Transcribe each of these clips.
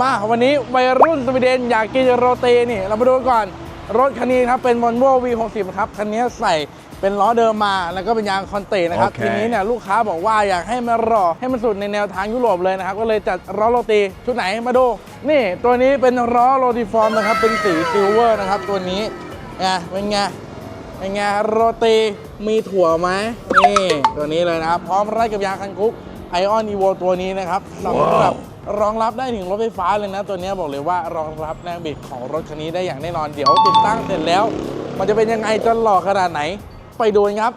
มาวันนี้วัยรุ่นสวีเดนอยากกินโรตีนี่ เรามาดูกันก่อนรถคันนี้ครับเป็น Volvo V60 ครับคันนี้ใส่เป็นล้อเดิมมาแล้วก็เป็นยางคอนเตนะครับโอเคทีนี้เนี่ยลูกค้าบอกว่าอยากให้มันรอให้มันสุดในแนวทางยุโรปเลยนะครับ ก็เลยจัดล้อโรตีชุดไหนมาดู นี่ตัวนี้เป็นล้อโรตีฟอร์มนะครับ เป็นสีซิลเวอร์นะครับ ตัวนี้ไงเป็นไงเป็นไงโรตีมีถั่วไหมนี่ตัวนี้เลยนะครับพร้อมไร้กับยางคันคุกไอออนอีโวตัวนี้นะครับสำหรับ รองรับได้ถึงรถไฟฟ้าเลยนะ ตัวนี้บอกเลยว่ารองรับแรงบิดของรถคันนี้ได้อย่างแน่นอนเดี๋ยวติดตั้งเสร็จแล้ว มันจะเป็นยังไงจะหล่อขนาดไหน ไปดูครับ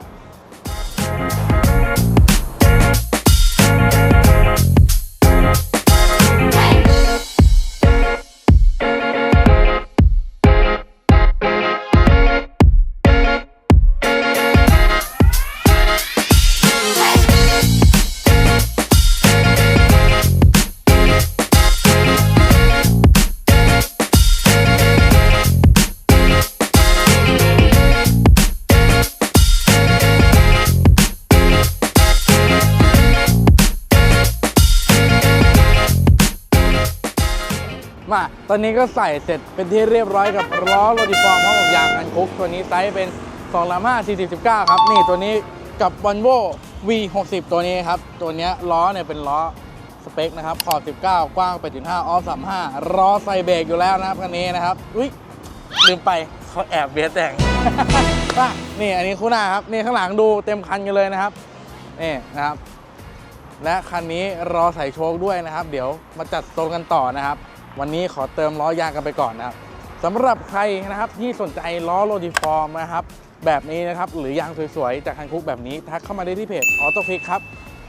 มาตอนนี้ก็ใส่เสร็จเป็นที่เรียบร้อยกับล้อโรดิฟอร์มพร้อมกับยางคันคุกตัวนี้ไซส์เป็น2ลาม่า419ครับ นี่ตัวนี้กับ Volvo V60 ตัวนี้ครับ ตัวนี้ล้อเนี่ยเป็นล้อสเปคนะครับขอบ 19 กว้าง 8.5 ออฟ 35รอใส่เบรกอยู่แล้วนะครับคันนี้นะครับ อุ้ยลืมไปเขาแอบเบียร์แต่งว่านี่อันนี้คู่หน้าครับ นี่ข้างหลังดูเต็มคันกันเลยนะครับ นี่นะครับ และคันนี้รอใส่โชคด้วยนะครับ เดี๋ยวมาจัดตรงกันต่อนะครับ วันนี้ขอเติมล้อยางกันไปก่อนนะครับสำหรับใครนะครับที่สนใจล้อโรดิฟอร์มนะครับแบบนี้นะครับหรือยางสวยๆ จากคันคุกแบบนี้ ทักเข้ามาได้ที่เพจออโต้คลิกครับ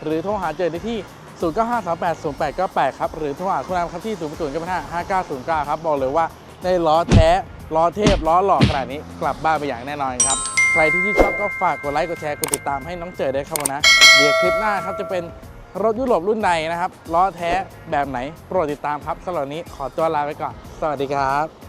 หรือโทรหาเจอได้ที่ 0953808898 ครับ หรือโทรหาคุณนามครับที่ 0 0 9 5 5 9 0 9 ครับ บอกเลยว่าได้ล้อแท้ ล้อเทพ ล้อหล่อขนาดนี้กลับบ้านไปอย่างแน่นอนครับ ใครที่ชื่ชอบก็ฝากกดไลค์กดแชร์กดติดตามให้น้องเจอได้ครับนะ เดี๋ยวคลิปหน้าครับจะเป็น รถยุโรปรุ่นใดนะครับล้อแท้แบบไหนโปรดติดตามครับสำหรับนี้ขอตัวลาไปก่อน สวัสดีครับ